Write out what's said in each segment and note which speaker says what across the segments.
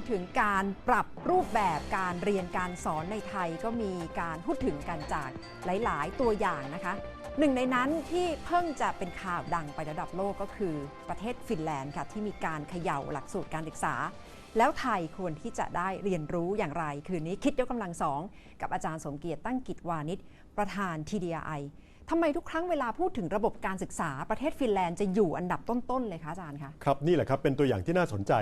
Speaker 1: ดถึงการปรับรูปแบบการเรียนการสอนในไทยก็มีการพูดถึงกันจากหลาย ๆ ตัวอย่างนะคะหนึ่งในนั้นที่เพิ่งจะเป็นข่าวดังไประดับโลกก็คือประเทศฟินแลนด์ค่ะที่มีการเขย่าหลักสูตรการศึกษา แล้วไทยควรที่จะได้เรียนรู้อย่างไร คืนนี้คิดยกกำลังสองกับอาจารย์สมเกียรติตั้งกิจวานิชประธาน TDI ทำไมทุกครั้งเวลาพูดถึงระบบการศึกษาประเทศฟินแลนด์จะอยู่อันดับต้น ๆ เลยคะอาจารย์คะ
Speaker 2: ครับนี่แหละครับเป็นตัวอย่างที่น่าสนใจ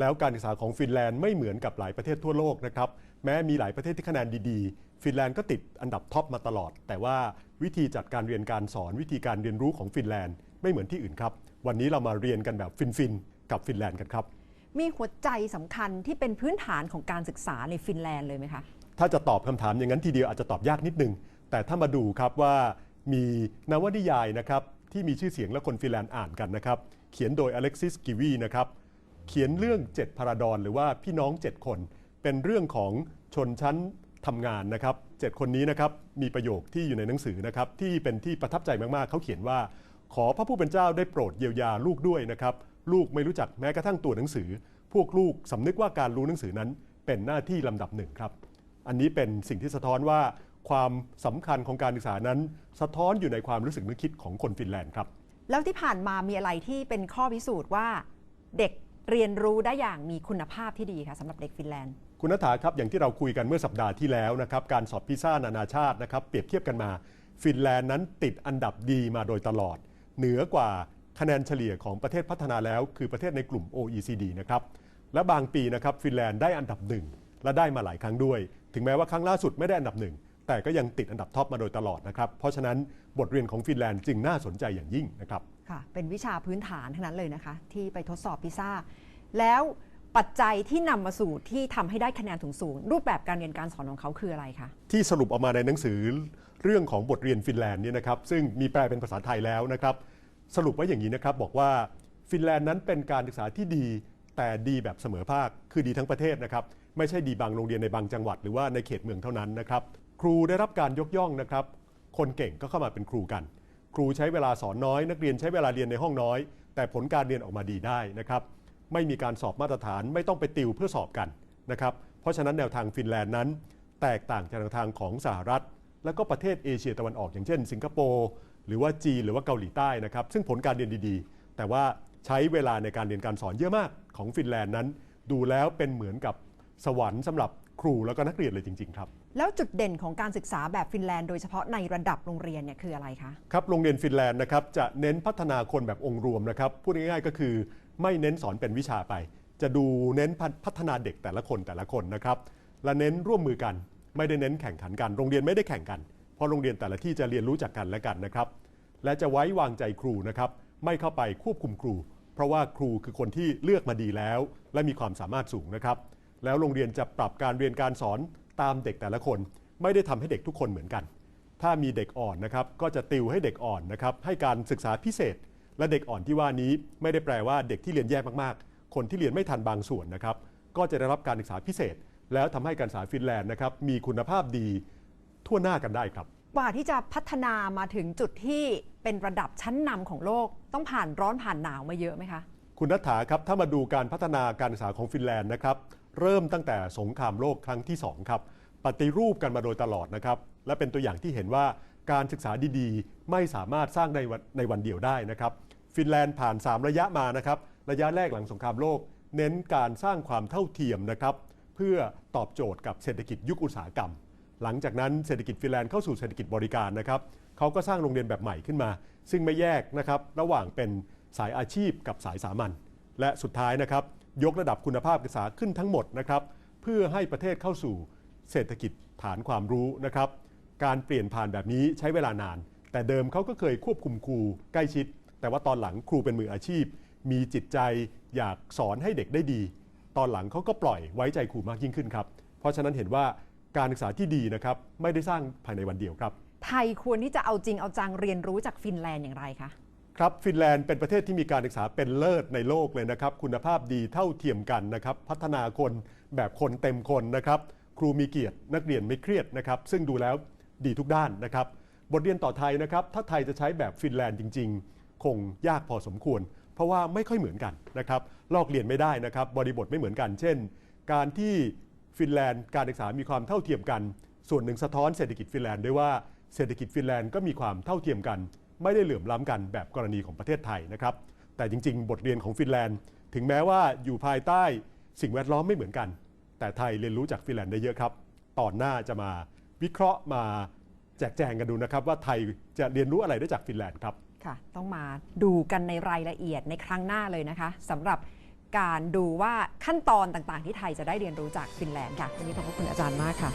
Speaker 2: แล้วการศึกษาของฟินแลนด์ไม่เหมือนกับหลายประเทศทั่วโลกนะครับ แม้มีหลายประเทศที่คะแนนดีๆ ฟินแลนด์ก็ติดอันดับท็อปมาตลอด แต่ว่าวิธีจัดการเรียนการสอนวิธีการเรียนรู้ของฟินแลนด์ไม่เหมือนที่อื่นครับ วันนี้เรามาเรียนกันแบบฟินๆกับฟินแลนด์กันครับ
Speaker 1: มีหัวใจสำคัญที่เป็นพื้นฐานของการศึกษาในฟินแลนด์เลยไหมคะ
Speaker 2: ถ้าจะตอบคำถามอย่างนั้นทีเดียวอาจจะตอบยากนิดนึง แต่ถ้ามาดูครับว่ามีนวนิยายนะครับที่มีชื่อเสียงและคนฟินแลนด์อ่านกันนะครับ เขียนโดยอเล็กซิสกิวีนะครับ เขียนเรื่อง 7พาราดอนหรือว่าพี่น้อง 7 คน เป็นเรื่องของชนชั้นทำงานนะครับ7คนนี้นะครับมีประโยคที่อยู่ในหนังสือนะครับที่เป็นที่ประทับใจมากๆ เขาเขียนว่า ขอพระผู้เป็นเจ้าได้โปรดเยียวยาลูกด้วยนะครับลูกไม่รู้จักแม้กระทั่งตัวหนังสือ พวกลูกสำนึกว่าการรู้หนังสือนั้น เป็นหน้าที่ลำดับหนึ่งครับ อันนี้เป็นสิ่งที่สะท้อนว่า ความสำคัญของการศึกษานั้น สะท้อนอยู่ในความรู้สึกนึกคิดของคนฟินแลนด์ครับ
Speaker 1: แล้วที่ผ่านมามีอะไรที่เป็นข้อพิสูจน์ว่า เด็ก เรียนรู้ได้อย่างมีคุณภาพที่ดีคะสำหรับเด็กฟินแลนด์
Speaker 2: คุณนัฐาครับอย่างที่เราคุยกันเมื่อสัปดาห์ที่แล้วนะครับการสอบพิซซ่านานาชาตินะครับเปรียบเทียบกันมา ฟินแลนด์นั้นติดอันดับดีมาโดยตลอด เหนือกว่าคะแนนเฉลี่ยของประเทศพัฒนาแล้ว คือประเทศในกลุ่ม OECD นะครับและบางปีนะครับฟินแลนด์ได้อันดับหนึ่งและได้มาหลายครั้งด้วย ถึงแม้ว่าครั้งล่าสุดไม่ได้อันดับหนึ่งแต่ก็ยังติดอันดับท็อปมาโดยตลอดนะครับเพราะฉะนั้นบทเรียนของฟินแลนด์จึงน่าสนใจอย่างยิ่งนะครับ
Speaker 1: ค่ะเป็นวิชาพื้นฐานทั้งนั้นเลยนะคะ ที่ไปทดสอบพิซซ่า แล้วปัจจัยที่นำมาสู่ที่ทำให้ได้คะแนนถึงสูง รูปแบบการเรียนการสอนของเขาคืออะไรคะ
Speaker 2: ที่สรุปออกมาในหนังสือเรื่องของบทเรียนฟินแลนด์เนี่ยนะครับ ซึ่งมีแปลเป็นภาษาไทยแล้วนะครับ สรุปไว้อย่างนี้นะครับ บอกว่าฟินแลนด์นั้นเป็นการศึกษาที่ดีแต่ดีแบบเสมอภาคคือดีทั้งประเทศนะครับไม่ใช่ดีบางโรงเรียนในบางจังหวัดหรือว่าในเขตเมืองเท่านั้นนะครับ ครูได้รับการยกย่องนะครับ คนเก่งก็เข้ามาเป็นครูกัน ครูใช้เวลาสอนน้อย นักเรียนใช้เวลาเรียนในห้องน้อย แต่ผลการเรียนออกมาดีได้นะครับ ไม่มีการสอบมาตรฐานไม่ต้องไปติวเพื่อสอบกันนะครับ เพราะฉะนั้นแนวทางฟินแลนด์นั้น แตกต่างจากแนวทางของสหรัฐ และก็ประเทศเอเชียตะวันออกอย่างเช่น สิงคโปร์หรือว่าจีนหรือว่าเกาหลีใต้นะครับซึ่งผลการเรียนดีๆ แต่ว่าใช้เวลาในการเรียนการสอนเยอะมากของฟินแลนด์นั้น ดูแล้วเป็นเหมือนกับสวรรค์สำหรับ ครูแล้วก็นักเรียนเลยจริง ๆ ครับ
Speaker 1: แล้วจุดเด่นของการศึกษาแบบฟินแลนด์โดยเฉพาะในระดับโรงเรียนเนี่ยคืออะไรคะ
Speaker 2: ครับโรงเรียนฟินแลนด์นะครับจะเน้นพัฒนาคนแบบองค์รวมนะครับพูดง่ายๆก็คือไม่เน้นสอนเป็นวิชาไป จะดูเน้นพัฒนาเด็กแต่ละคนแต่ละคนนะครับและเน้นร่วมมือกันไม่ได้เน้นแข่งขันกัน โรงเรียนไม่ได้แข่งกัน เพราะโรงเรียนแต่ละที่จะเรียนรู้จากกันและกันนะครับ และจะไว้วางใจครูนะครับ ไม่เข้าไปควบคุมครู เพราะว่าครูคือคนที่เลือกมาดีแล้ว และมีความสามารถสูงนะครับ แล้วโรงเรียนจะปรับการเรียนการสอนตามเด็กแต่ละคน ไม่ได้ทำให้เด็กทุกคนเหมือนกัน ถ้ามีเด็กอ่อนนะครับก็จะติวให้เด็กอ่อนนะครับให้การศึกษาพิเศษ และเด็กอ่อนที่ว่านี้ไม่ได้แปลว่าเด็กที่เรียนแย่มากๆ คนที่เรียนไม่ทันบางส่วนนะครับก็จะได้รับการศึกษาพิเศษ แล้วทำให้การศึกษาฟินแลนด์นะครับมีคุณภาพดีทั่วหน้ากันได้ครับ
Speaker 1: กว่าที่จะพัฒนามาถึงจุดที่เป็นระดับชั้นนำของโลก ต้องผ่านร้อนผ่านหนาวมาเยอะไหมคะ
Speaker 2: คุณนัฐาครับถ้ามาดูการพัฒนาการศึกษาของฟินแลนด์นะครับ เริ่มตั้งแต่สงครามโลกครั้งที่ 2 ครับ ปฏิรูปกันมาโดยตลอดนะครับ และเป็นตัวอย่างที่เห็นว่าการศึกษาดีๆ ไม่สามารถสร้างในวันในวันเดียวได้นะครับ ฟินแลนด์ผ่าน 3 ระยะมานะครับ ระยะแรกหลังสงครามโลก เน้นการสร้างความเท่าเทียมนะครับ เพื่อตอบโจทย์กับเศรษฐกิจยุคอุตสาหกรรม หลังจากนั้นเศรษฐกิจฟินแลนด์เข้าสู่เศรษฐกิจบริการนะครับเขาก็สร้างโรงเรียนแบบใหม่ขึ้นมา ซึ่งไม่แยกนะครับระหว่างเป็นสายอาชีพกับสายสามัญ และสุดท้ายนะครับ ยกระดับคุณภาพการศึกษาขึ้นทั้งหมดนะครับ เพื่อให้ประเทศเข้าสู่เศรษฐกิจฐานความรู้นะครับ การเปลี่ยนผ่านแบบนี้ใช้เวลานาน แต่เดิมเขาก็เคยควบคุมครูใกล้ชิด แต่ว่าตอนหลังครูเป็นมืออาชีพ มีจิตใจอยากสอนให้เด็กได้ดี ตอนหลังเขาก็ปล่อยไว้ใจครูมากยิ่งขึ้นครับ เพราะฉะนั้นเห็นว่าการศึกษาที่ดีนะครับไม่ได้สร้างภายในวันเดียวครับ
Speaker 1: ไทยควรที่จะเอาจริงเอาจังเรียนรู้จากฟินแลนด์อย่างไรคะ
Speaker 2: ครับฟินแลนด์เป็นประเทศที่มีการศึกษาเป็นเลิศในโลกเลยนะครับ คุณภาพดีเท่าเทียมกันนะครับ พัฒนาคนแบบคนเต็มคนนะครับ ครูมีเกียรติ นักเรียนไม่เครียดนะครับ ซึ่งดูแล้วดีทุกด้านนะครับ บทเรียนต่อไทยนะครับ ถ้าไทยจะใช้แบบฟินแลนด์จริง ๆ คงยากพอสมควร เพราะว่าไม่ค่อยเหมือนกันนะครับลอกเรียนไม่ได้นะครับ บริบทไม่เหมือนกัน เช่น การที่ฟินแลนด์การศึกษามีความเท่าเทียมกัน ส่วนหนึ่งสะท้อนเศรษฐกิจฟินแลนด์ด้วยว่าเศรษฐกิจฟินแลนด์ก็มีความเท่าเทียมกัน ไม่ได้เหลื่อมล้ำกันแบบกรณีของประเทศไทยนะครับ แต่จริง ๆ บทเรียนของฟินแลนด์ ถึงแม้ว่าอยู่ภายใต้สิ่งแวดล้อมไม่เหมือนกัน แต่ไทยเรียนรู้จากฟินแลนด์ได้เยอะครับ ตอนหน้าจะมาวิเคราะห์มาแจกแจงกันดูนะครับ ว่าไทยจะเรียนรู้อะไรได้จากฟินแลนด์ครับ
Speaker 1: ค่ะต้องมาดูกันในรายละเอียดในครั้งหน้าเลยนะคะสำหรับการดูว่าขั้นตอนต่างๆ ที่ไทยจะได้เรียนรู้จากฟินแลนด์ค่ะวันนี้ขอบคุณอาจารย์มากค่ะ